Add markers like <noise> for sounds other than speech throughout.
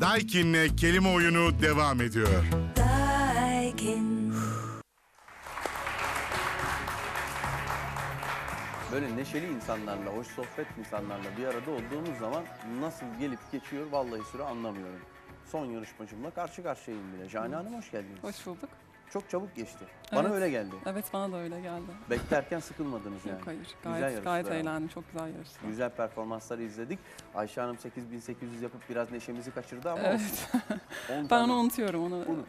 Daikin'le kelime oyunu devam ediyor. Daikin. Böyle neşeli insanlarla, hoş sohbet insanlarla bir arada olduğumuz zaman nasıl gelip geçiyor vallahi süre anlamıyorum. Son yarışmacımla karşı karşıyayım bile. Jane Hanım hoş geldiniz. Hoş bulduk. Çok çabuk geçti. Bana Evet. öyle geldi. Evet bana da öyle geldi. Beklerken sıkılmadınız yani. Yok hayır. Güzel Gayet, gayet yarıştı. eğlendim. Çok güzel yarıştı. Güzel performansları izledik. Ayşe Hanım 8800 yapıp biraz neşemizi kaçırdı ama Evet. olsun. <laughs> On Ben tane- onu unutuyorum. Onu Unut.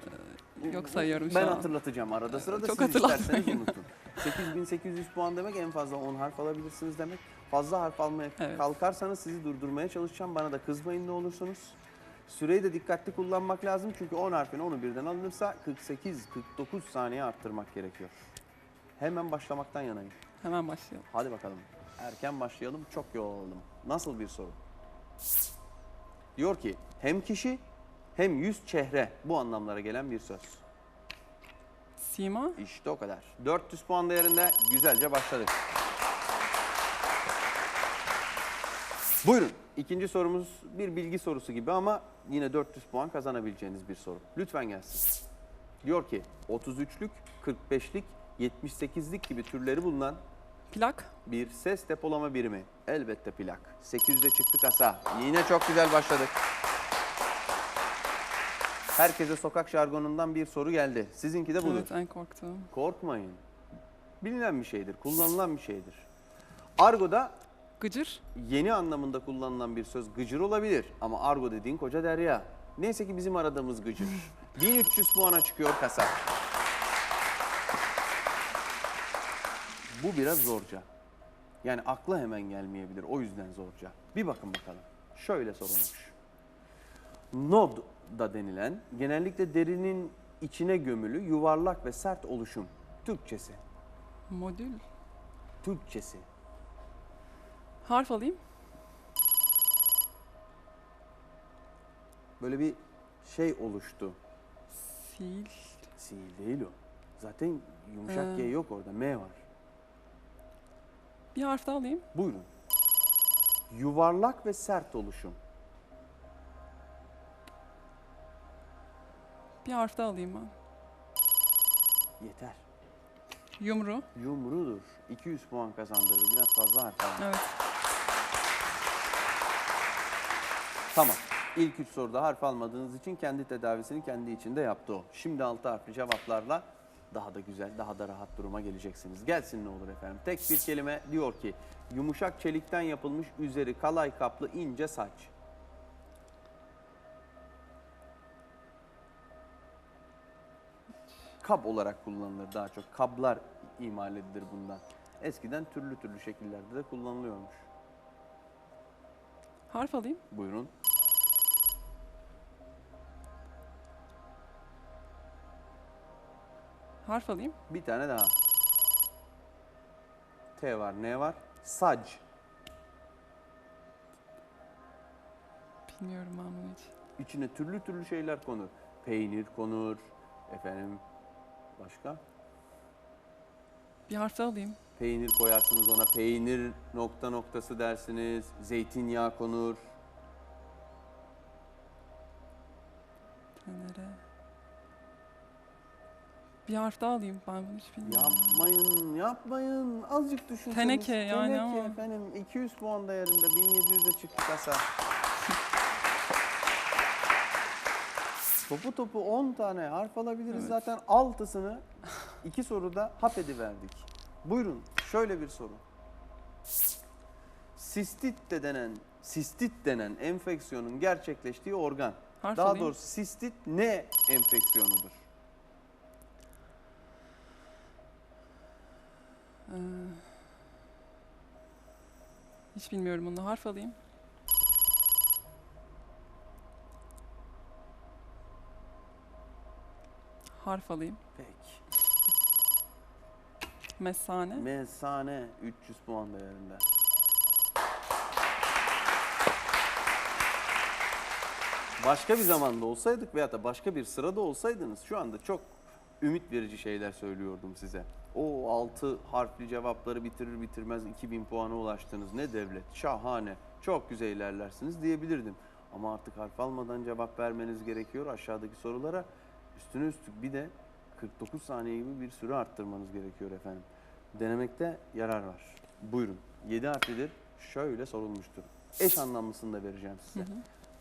e, yok sayıyorum şu Ben an. hatırlatacağım arada sırada Çok siz isterseniz hatırlatmayın. unutun. 8800 puan demek en fazla 10 harf alabilirsiniz demek. Fazla harf almaya Evet. kalkarsanız sizi durdurmaya çalışacağım. Bana da kızmayın ne olursunuz. Süreyi de dikkatli kullanmak lazım çünkü 10 harfin 10'u birden alınırsa 48-49 saniye arttırmak gerekiyor. Hemen başlamaktan yanayım. Hemen başlayalım. Hadi bakalım. Erken başlayalım, çok yoruldum. Nasıl bir soru? Diyor ki hem kişi hem yüz çehre bu anlamlara gelen bir söz. Sima. İşte o kadar. 400 puan değerinde güzelce başladık. Buyurun. İkinci sorumuz bir bilgi sorusu gibi ama yine 400 puan kazanabileceğiniz bir soru. Lütfen gelsin. Diyor ki 33'lük, 45'lik, 78'lik gibi türleri bulunan Plak. bir ses depolama birimi. Elbette plak. 800'e çıktı kasa. Yine çok güzel başladık. Herkese sokak jargonundan bir soru geldi. Sizinki de budur. Evet en korktuğum. Korkmayın. Bilinen bir şeydir, kullanılan bir şeydir. Argo'da Gıcır. yeni anlamında kullanılan bir söz gıcır olabilir ama argo dediğin koca derya. Neyse ki bizim aradığımız gıcır. <laughs> 1300 puana çıkıyor kasa. Bu biraz zorca. Yani akla hemen gelmeyebilir. O yüzden zorca. Bir bakın bakalım. Şöyle sorulmuş. Nod da denilen genellikle derinin içine gömülü yuvarlak ve sert oluşum. Türkçesi. Modül. Türkçesi. Harf alayım. Böyle bir şey oluştu. Sil. Sil değil o. Zaten yumuşak Ee. G yok orada. M var. Bir harf daha alayım. Buyurun. Yuvarlak ve sert oluşum. Bir harf daha alayım ben. Yeter. Yumru. Yumrudur. 200 puan kazandırır. Biraz fazla harf alın. Evet. Tamam. İlk üç soruda harf almadığınız için kendi tedavisini kendi içinde yaptı o. Şimdi altı harfli cevaplarla daha da güzel, daha da rahat duruma geleceksiniz. Gelsin ne olur efendim. Tek bir kelime diyor ki yumuşak çelikten yapılmış üzeri kalay kaplı ince saç. Kab olarak kullanılır daha çok. Kablar imal edilir bundan. Eskiden türlü türlü şekillerde de kullanılıyormuş. Harf alayım. Buyurun. Harf alayım. Bir tane daha. T var, N var. Sac. Bilmiyorum hiç. İçine türlü türlü şeyler konur. Peynir konur. Efendim başka? Bir harf daha alayım. Peynir koyarsınız ona. Peynir nokta noktası dersiniz. Zeytinyağı konur. Bir harf daha alayım. Ben bunu hiç bilmiyorum. Yapmayın, yapmayın. Azıcık düşünseniz. Teneke yani Teneke ama. efendim. 200 puan değerinde 1700'e çıktı kasa. <laughs> Topu topu 10 tane harf alabiliriz. Evet. Zaten altısını iki soruda hap ediverdik. Buyurun şöyle bir soru. Sistit de denen, sistit denen enfeksiyonun gerçekleştiği organ. Harf Daha alayım. doğrusu sistit ne enfeksiyonudur? Ee, hiç bilmiyorum bunu. Harf alayım. Harf alayım. Peki. Mesane. Mesane 300 puan değerinde. Başka bir zamanda olsaydık veya da başka bir sırada olsaydınız şu anda çok ümit verici şeyler söylüyordum size. O 6 harfli cevapları bitirir bitirmez 2000 puana ulaştınız. Ne devlet, şahane, çok güzel ilerlersiniz diyebilirdim. Ama artık harf almadan cevap vermeniz gerekiyor aşağıdaki sorulara. Üstüne üstlük bir de 49 saniye gibi bir süre arttırmanız gerekiyor efendim. Denemekte yarar var. Buyurun. 7 harflidir. Şöyle sorulmuştur. Eş anlamlısını da vereceğim size.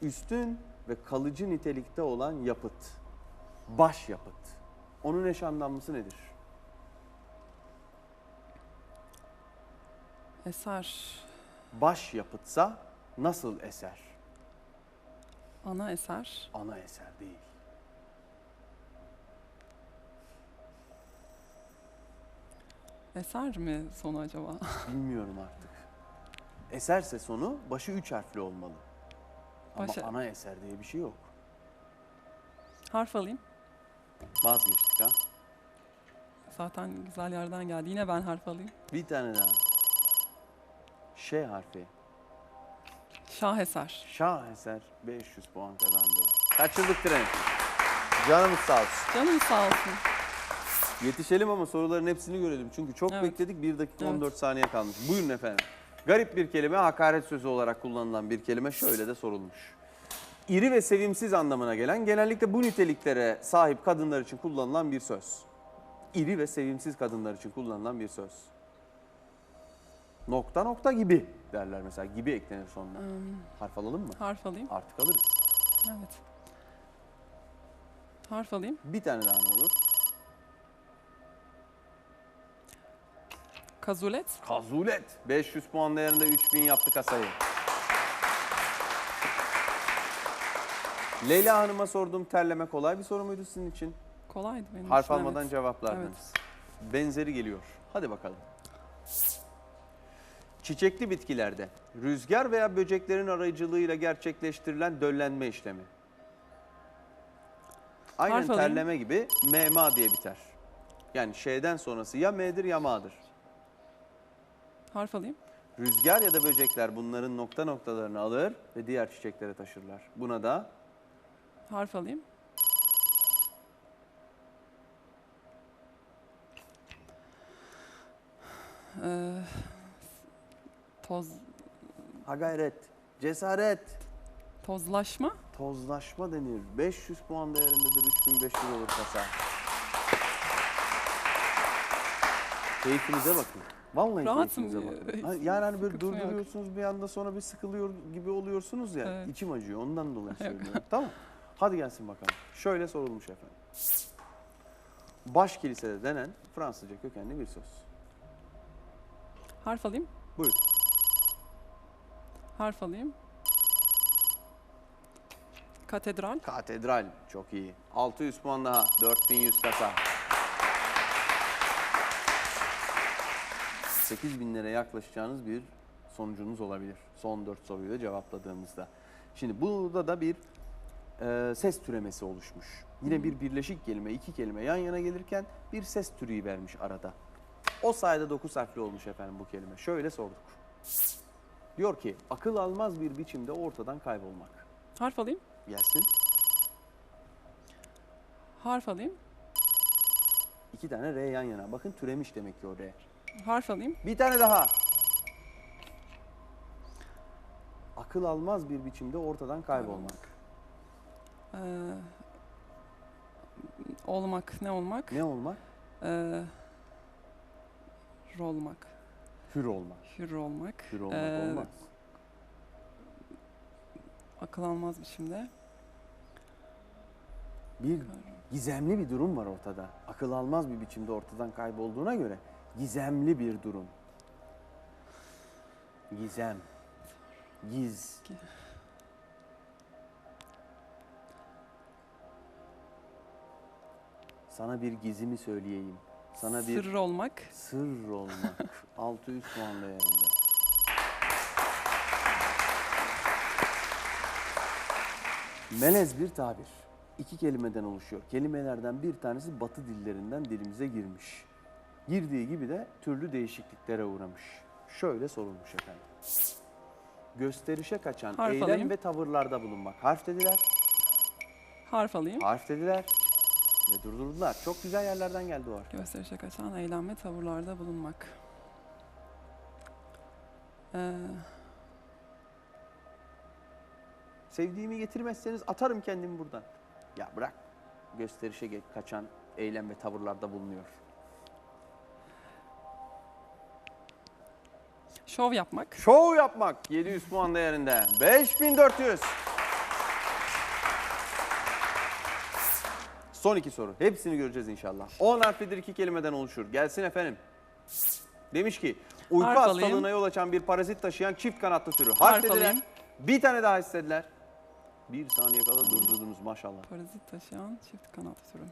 Üstün ve kalıcı nitelikte olan yapıt. Baş yapıt. Onun eş anlamlısı nedir? Eser. Baş yapıtsa nasıl eser? Ana eser. Ana eser değil. Eser mi sonu acaba? <laughs> Bilmiyorum artık. Eserse sonu başı üç harfli olmalı. Ama Başı- ana eser diye bir şey yok. Harf alayım. Vazgeçtik ha. Zaten güzel yerden geldi. Yine ben harf alayım. Bir tane daha. Ş harfi. Şaheser. Şaheser 500 puan kazandı. Kaçırdık treni. Canımız sağ olsun. Canım sağ olsun. Yetişelim ama soruların hepsini görelim. Çünkü çok Evet. bekledik. 1 dakika Evet. 14 saniye kalmış. Buyurun efendim. Garip bir kelime, hakaret sözü olarak kullanılan bir kelime şöyle de sorulmuş. İri ve sevimsiz anlamına gelen, genellikle bu niteliklere sahip kadınlar için kullanılan bir söz. İri ve sevimsiz kadınlar için kullanılan bir söz. Nokta nokta gibi derler mesela. Gibi eklenir sonuna. Hmm, Harf alalım mı? harf alayım. Artık alırız. Evet. Harf alayım. Bir tane daha ne olur? Kazulet. Kazulet. 500 puan değerinde 3000 yaptı kasayı. Leyla Hanım'a sorduğum terleme kolay bir soru muydu sizin için? Kolaydı benim Harf için, almadan evet. cevaplardınız. Benzeri geliyor. Hadi bakalım. Çiçekli bitkilerde rüzgar veya böceklerin aracılığıyla gerçekleştirilen döllenme işlemi. Aynen Harf alayım. terleme gibi mema diye biter. Yani şeyden sonrası ya m'dir ya ma'dır. Harf alayım. Rüzgar ya da böcekler bunların nokta noktalarını alır ve diğer çiçeklere taşırlar. Buna da Harf alayım. Ee, toz, ha gayret, cesaret, tozlaşma. tozlaşma denir. 500 puan değerindedir 3500 olur kasa. Keyfinize bakın. Vallahi Rahatım. keyfinize bakın. Ha, Yani hani böyle yok. durduruyorsunuz bir anda sonra bir sıkılıyor gibi oluyorsunuz ya. Evet. İçim acıyor ondan dolayı söylüyorum. tamam. Hadi gelsin bakalım. Şöyle sorulmuş efendim. Baş kilisede denen Fransızca kökenli bir söz. Harf alayım. Buyur. Harf alayım. Katedral. Katedral çok iyi. 600 puan daha. 4100 kasa. 8000 liraya yaklaşacağınız bir sonucunuz olabilir. Son 4 soruyu da cevapladığımızda. Şimdi burada da bir e, ses türemesi oluşmuş. Yine bir birleşik kelime, iki kelime yan yana gelirken bir ses türü vermiş arada. O sayede 9 harfli olmuş efendim bu kelime. Şöyle sorduk. Diyor ki akıl almaz bir biçimde ortadan kaybolmak. Harf alayım. Gelsin. Harf alayım. İki tane R yan yana. Bakın türemiş demek ki o R. Harf alayım. Bir tane daha. Akıl almaz bir biçimde ortadan kaybolmak. Ee, olmak. Ne olmak? Ne olmak? Ee, rolmak. Hür olmak. Hür olmak. Hür olmak Ee, olmaz. Akıl almaz biçimde. Bir gizemli bir durum var ortada. Akıl almaz bir biçimde ortadan kaybolduğuna göre gizemli bir durum. Gizem. Giz. Gi- Sana bir gizimi söyleyeyim. Sana bir Sır olmak. Sır olmak. 600 puan değerinde. Melez bir tabir. İki kelimeden oluşuyor. Kelimelerden bir tanesi batı dillerinden dilimize girmiş. Girdiği gibi de türlü değişikliklere uğramış. Şöyle sorulmuş efendim. Gösterişe kaçan Harf eylem alayım. ve tavırlarda bulunmak. Harf dediler, Harf alayım. harf dediler ve durdurdular. Çok güzel yerlerden geldi o harf. Gösterişe kaçan eylem ve tavırlarda bulunmak. Ee, Sevdiğimi getirmezseniz atarım kendimi buradan. Ya bırak. Gösterişe kaçan eylem ve tavırlarda bulunuyor. Şov yapmak. Şov yapmak 700 puan değerinde. 5400. Son iki soru. Hepsini göreceğiz inşallah. 10 harflidir iki kelimeden oluşur. Gelsin efendim. Demiş ki uyku Harf alayım. hastalığına yol açan bir parazit taşıyan çift kanatlı türü. Harf, Harf dediler. alayım. Bir tane daha istediler. Bir saniye kadar durdurdunuz maşallah. Parazit taşıyan çift kanatlı türü.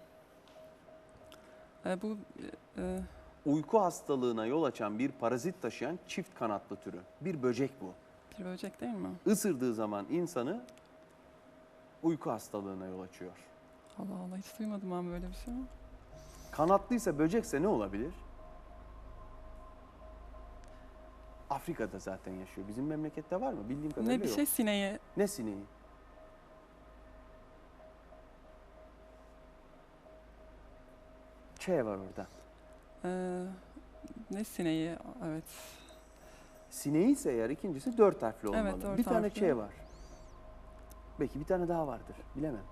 E, bu e, e, Uyku hastalığına yol açan bir parazit taşıyan çift kanatlı türü. Bir böcek bu. bir böcek değil mi? Isırdığı zaman insanı uyku hastalığına yol açıyor. Allah Allah hiç duymadım ben böyle bir şey. Kanatlıysa böcekse ne olabilir? Afrika'da zaten yaşıyor. Bizim memlekette var mı? Bildiğim kadarıyla Ne bir yok. şey sineği. Ne sineği? Ç var orada. E, ne sineği? Evet. Sineği ise eğer ikincisi dört harfli olmalı. Evet, dört bir tane harfli. Ç var. Belki bir tane daha vardır. Bilemem.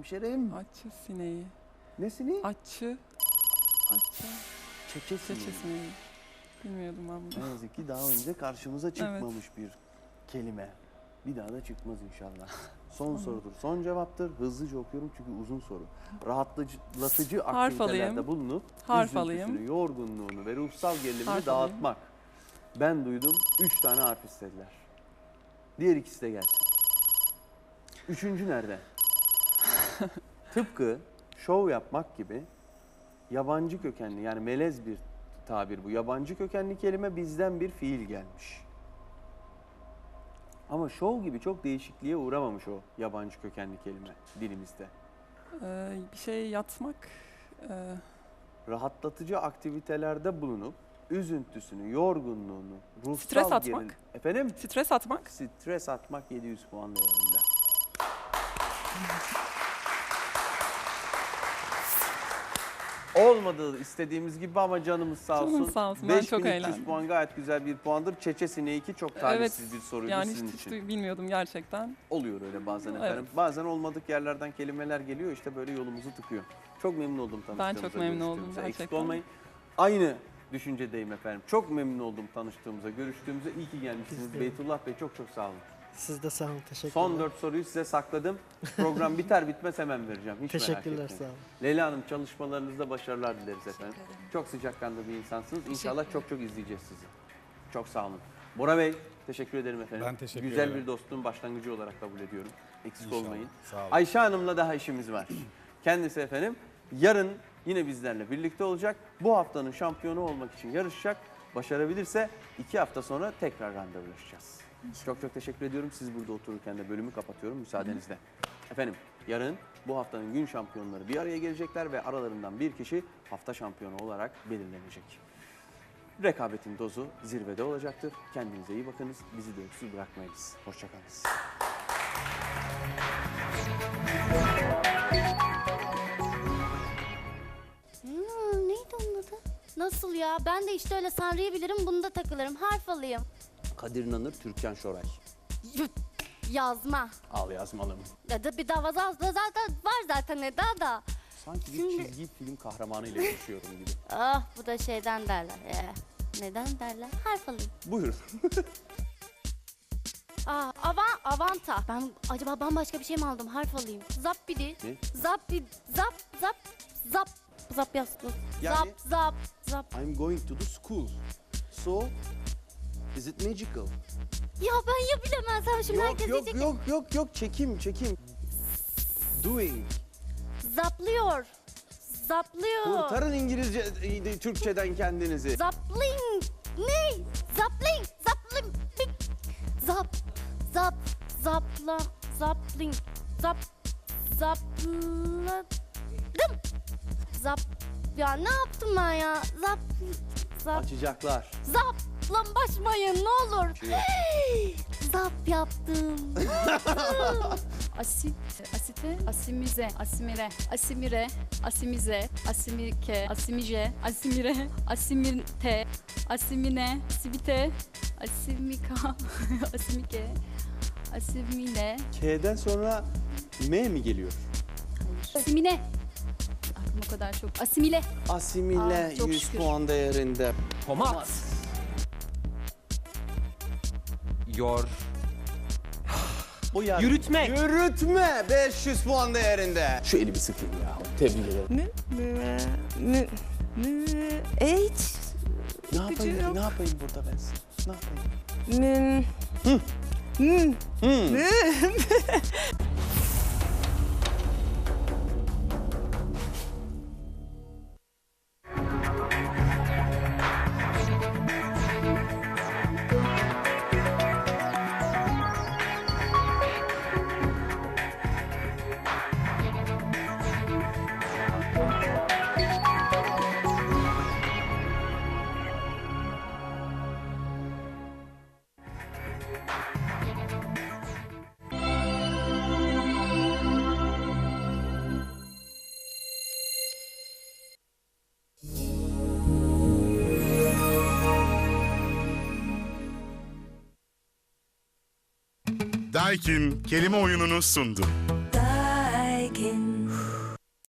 Hemşerim. Açı sineği. Ne sineği? Açı. Açı. Çeçe sineği. Çeçe sineği. Bilmiyordum ben bunu. Ne yazık ki daha önce karşımıza çıkmamış bir kelime. Bir daha da çıkmaz inşallah. Son sorudur. Son cevaptır. Hızlıca okuyorum çünkü uzun soru. Rahatlatıcı aktivitelerde bulunup Harf üzüntüsünü, yorgunluğunu ve ruhsal gerilimini Harf dağıtmak. Ben duydum. Üç tane harf istediler. Diğer ikisi de gelsin. Üçüncü nerede? <laughs> Tıpkı şov yapmak gibi yabancı kökenli yani melez bir tabir bu. Yabancı kökenli kelime bizden bir fiil gelmiş. Ama şov gibi çok değişikliğe uğramamış o yabancı kökenli kelime dilimizde. E, bir şey yatmak. E, Rahatlatıcı aktivitelerde bulunup üzüntüsünü, yorgunluğunu, ruhsal Stres atmak. geril- Efendim? stres atmak. Stres atmak 700 puan değerinde. <laughs> Olmadı istediğimiz gibi ama canımız sağ olsun. Canım sağ olsun, ben çok 5300 eğlendim. puan gayet güzel bir puandır. Çeçesine 2 çok talihsiz bir soruydu Yani sizin hiç, hiç için. duy- bilmiyordum gerçekten. Oluyor öyle bazen Evet. efendim. Bazen olmadık yerlerden kelimeler geliyor işte böyle yolumuzu tıkıyor. Çok memnun oldum tanıştığımıza. çok memnun oldum görüştüğümüze. Eksik gerçekten. olmayın. Aynı düşüncedeyim efendim. Çok memnun oldum tanıştığımıza, görüştüğümüze. İyi ki gelmişsiniz. Beytullah Bey çok çok sağ olun. Siz de sağ olun. Teşekkürler. Son dört soruyu size sakladım. Program biter bitmez hemen vereceğim. Hiç merak Teşekkürler sağ olun. Leyla Hanım çalışmalarınızda başarılar dileriz efendim. Çok sıcakkanlı bir insansınız. İnşallah çok çok izleyeceğiz sizi. Çok sağ olun. Bora Bey teşekkür ederim efendim. Ben teşekkür Güzel ederim. bir dostluğun başlangıcı olarak kabul ediyorum. Eksik İnşallah. olmayın. Sağ olun. Ayşe Hanım'la daha işimiz var. <clears throat> Kendisi efendim yarın yine bizlerle birlikte olacak. Bu haftanın şampiyonu olmak için yarışacak. Başarabilirse iki hafta sonra tekrar randevulaşacağız. Çok çok teşekkür ediyorum. Siz burada otururken de bölümü kapatıyorum müsaadenizle. Efendim yarın bu haftanın gün şampiyonları bir araya gelecekler ve aralarından bir kişi hafta şampiyonu olarak belirlenecek. Rekabetin dozu zirvede olacaktır. Kendinize iyi bakınız. Bizi de öksüz bırakmayınız. Hoşçakalınız. Hmm, neydi onun adı? Nasıl ya? Ben de işte öyle Sanrı'yı bilirim, bunu da takılırım. Harf alayım. Kadir Nanır, Türkan Şoray. Yazma. Al yazmalım. Ya da bir daha zaten, zaten var zaten Eda da. Sanki bir Şimdi- çizgi film kahramanı ile yaşıyorum gibi. <laughs> Ah bu da şeyden derler. Ee, neden derler? Harf alayım. Buyurun. <laughs> Aa, avan, avanta. Ben acaba bambaşka bir şey mi aldım? Harf alayım. Zappidi. Ne? Zappi, zap, zap, zap. Zap yazdım. Yani- Zap, zap, zap. I'm going to the school. So, is it magical? Ya ben ya bilemezsem şimdi Yok herkes yok ki, yok yok yok çekim çekim. Doing. Zaplıyor. Zaplıyor. Kurtarın İngilizce, e, Türkçeden kendinizi. Zapling. Ne? Zapling. Zapling. Zap. Zap. Zapla. Zapling. Zap. Zapladım. Zap. Ya ne yaptım ben ya? Zap. Zap. Açacaklar. Zaplambaşmayın ne olur. Zap yaptım. <laughs> asit, asite, asimize, asimire, asimire, asimize, asimike, asimije, asimire, asimirte, asimine, asibite, asimika, <laughs> asimike, asimine, K'den sonra M mi geliyor? asimine. Aklım o kadar çok. Asimile. Asimile Aa, çok 100 şükür. puan değerinde. Tomat. Yor. Bu yer. Yürütmek. Yürütme 500 puan değerinde. Şu eli bir sıkayım ya. Tebrik ederim. Mü, mü, hiç. Ne yapayım? yok. Ne yapayım burada ben size? Ne yapayım? Mü, mü, <laughs> Daikin kelime oyununu sundu.